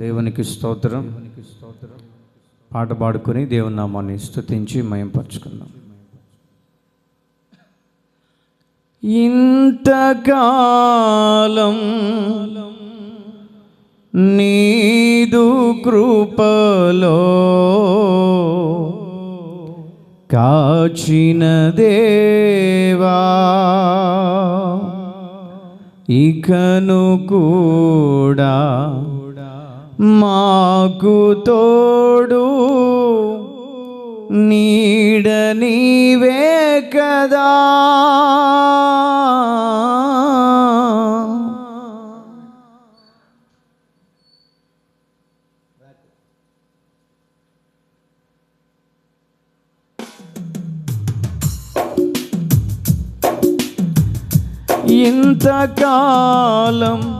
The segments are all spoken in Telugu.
దేవునికి స్తోత్రం. పాట పాడుకొని దేవుని నామాన్ని స్తుతించి మయంపరుచుకుందాం. ఇంతకాలం నీదు కృపలో కాచిన దేవా ఇకను కూడా మాకు తోడు నీడ నీవే కదా. ఇంతకాలం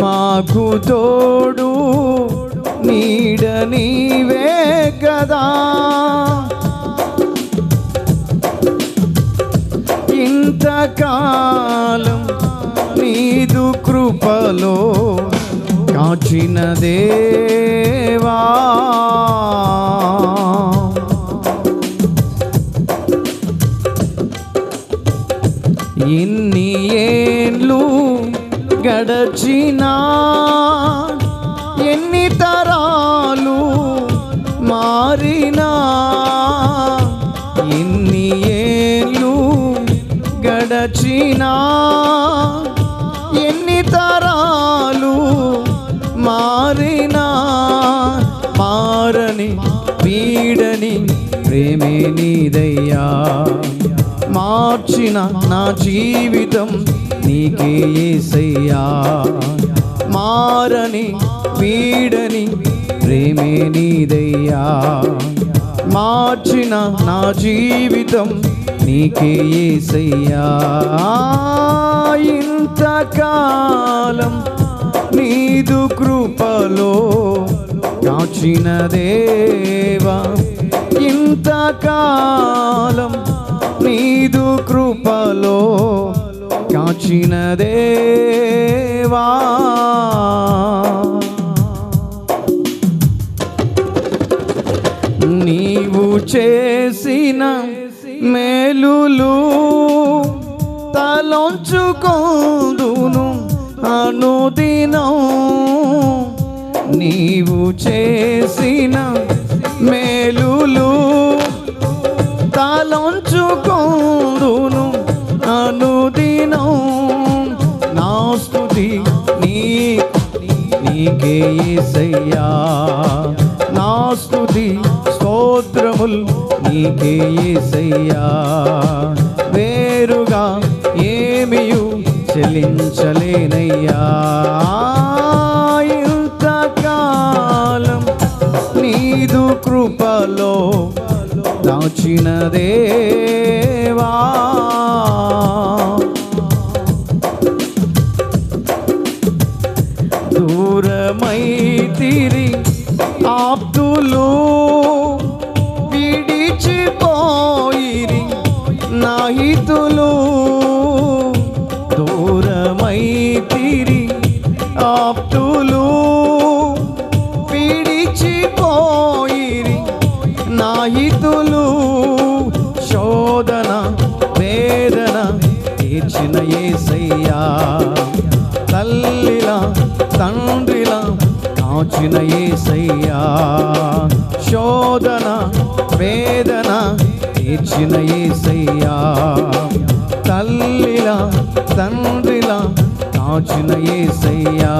మాకు తోడు నీడ నీవే కదా. ఇంతకాలం నీదు కృపలో కాచిన దేవా. ఇన్ని ఏ గడచినా ఎన్ని తరాలు మారినా ఇన్ని ఏళ్ళు గడచినా ఎన్ని తరాలు మారినా మారని వీడని ప్రేమే నీదయ్యా. మార్చిన నా జీవితం నీకే ఏసయ్యా. మారని పీడని ప్రేమే నీదయ్యా. మార్చిన నా జీవితం నీకే ఏసయ్యా. ఇంతకాలం నీదు కృపలో కాచిన దేవా. ఇంతకాలం నీదు కృపలో కాచిన దేవా. నీవు చేసిన మేలులు తలొంచుకోదును అనుదినం. నీవు చేసిన నీకే యేసయ్యా నా స్థుతి స్తోత్రముల్ నీకే యేసయ్యా వేరుగా ఏమియు చెల్లించలేనయ్యా ఇంతకాలం నీదు కృపలో దాచినదే స్నేహితులు దూరమై తిరి ఆప్తులు పిడిచిపోయిరి నాహితులు శోధన వేదన తీర్చిన ఏసయ్యా. తల్లిలా తండ్రిలా కాచిన ఏసయ్యా. శోధన వేదన తీర్చిన ఏసయ్యా. తల్లిలా తండ్రిలా కాచిన ఏసయ్యా.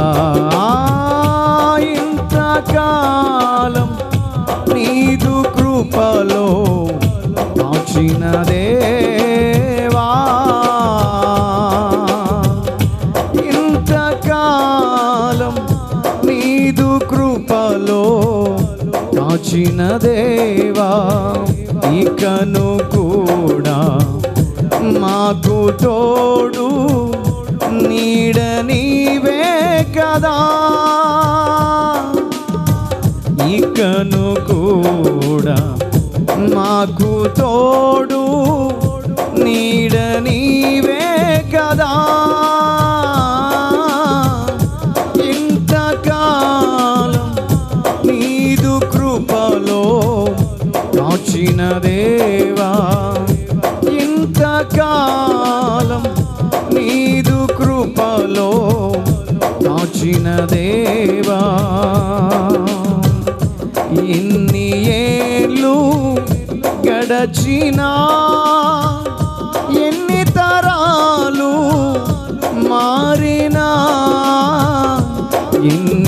ఇంతకాలం నీదు కృపలో కాచిన దేవా. ఇంతకాలం నీదు కృపలో కాచిన దేవా. ఇకను కూడా మాకు తోడు నీడ నీవే కదా. ఇకను కూడా మాకు తోడు నీడ నీవే కదా. కాచిన దేవా ఇంతకాలం నీదు కృపలో కాచిన దేవా ఇన్ని ఏళ్ళు గడచినా ఎన్ని తరాలు మారినా ఇన్ని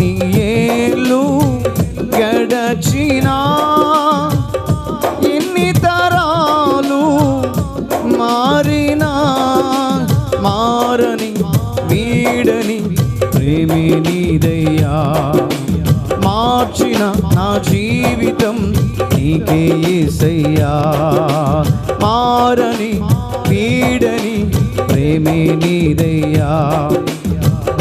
ప్రేమి నీదయ్యా.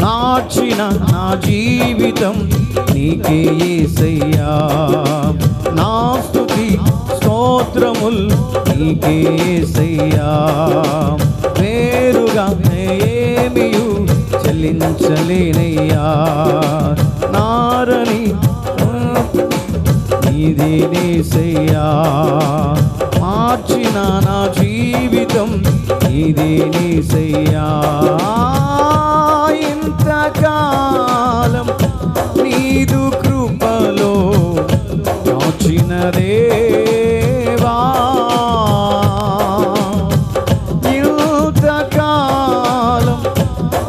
నాచిన నా జీవితం నీకే ఏసయ్యా. నా స్థుతి స్తోత్రముల్ నీకే ఏసయ్యా. వేరుగా ఏమియు చెల్లించలేనయ్యా. నారని నీదే నేసయ్యా. మార్చిన నా జీవితం ఇది నేసయ్యా ఇంతకాలం నీదు కృపలో కాచిన దేవా. ఇంతకాలం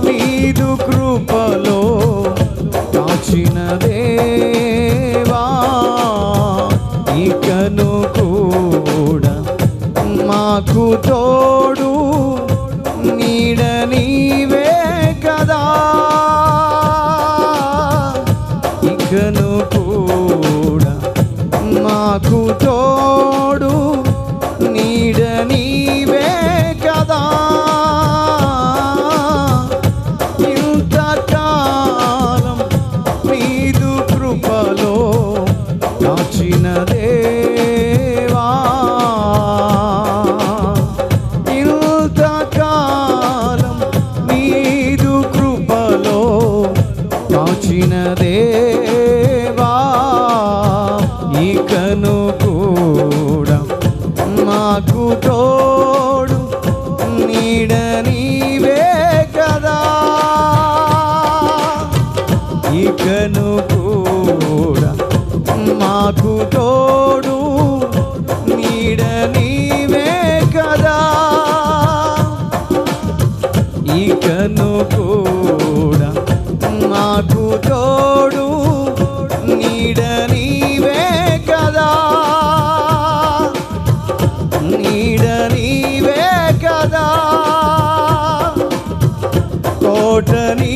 నీదు కృపలో కాచిన దేవా. ఇకను కూడా నాకు తోడు ఇకను కూడా మాకు తోడు నీడ నీవే కదా. ఇకను కూడా మాకు తోడు నీడ నీవే కదా. నీడ నీవే కదా. తోట నీ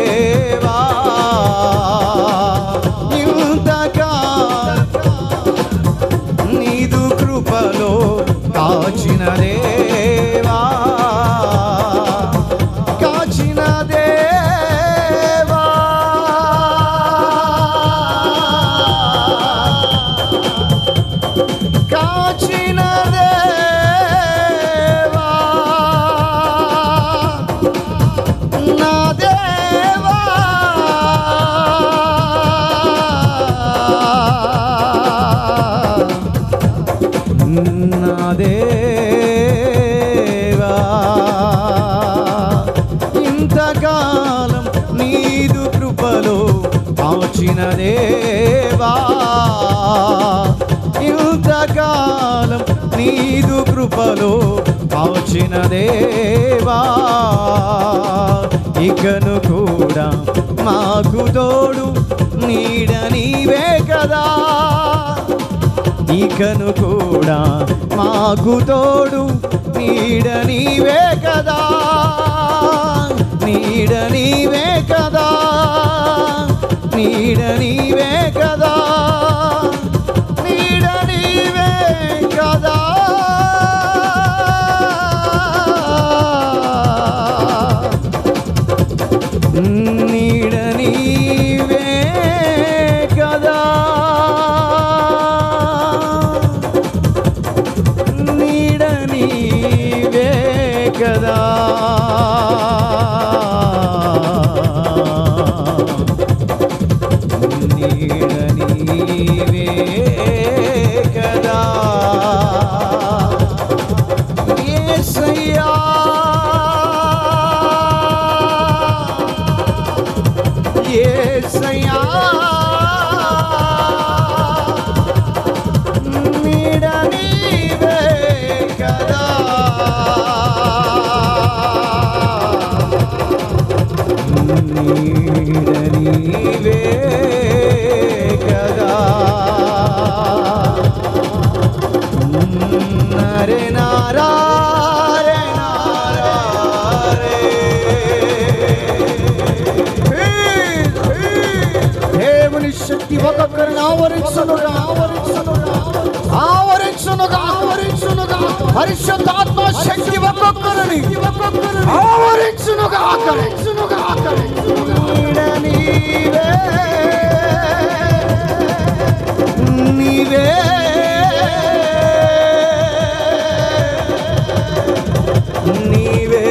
ఇంతకాలం నీదు కృపలో కాచిన దేవా. ఇంతకాలం నీదు కృపలో కాచిన దేవా. ఇకను కూడా మాకు తోడు నీడ నీవే కదా. ఇకను కూడా మాకు తోడు నీడ నీవే కదా. కదా శక్తి ఒక్కొక్కరిని ఆవరించునుగా. ఆవరించునుగా ఆవరించునుగా. ఆవరించునుగా పరిశుద్ధాత్మ శక్తి ఒక్కొక్కరిని ఆవరించునుగా ఆకరించునుగా ఆకరించునుగా నీవే నీవే నీవే.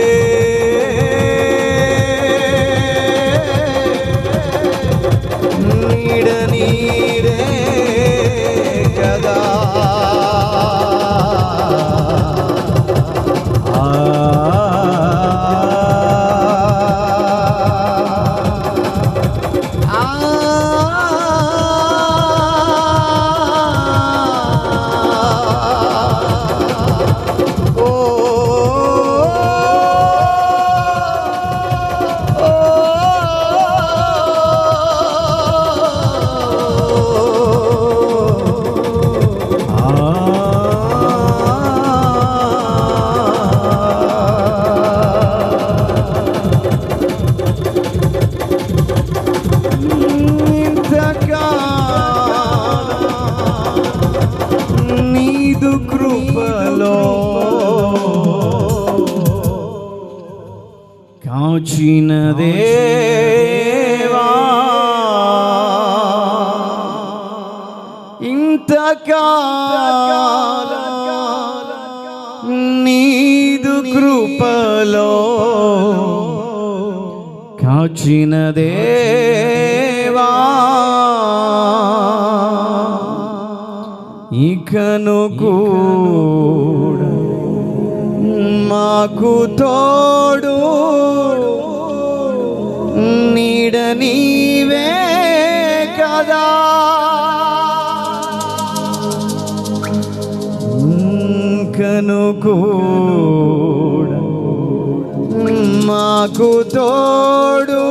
నీడ నీడే కాచిన దేవా ఇంతకాలం నీదు కృపలో కాచిన దేవా ఇకను కూడా మాకు తోడు నీడ నీవే కదా. కను కూడా మాకు తోడు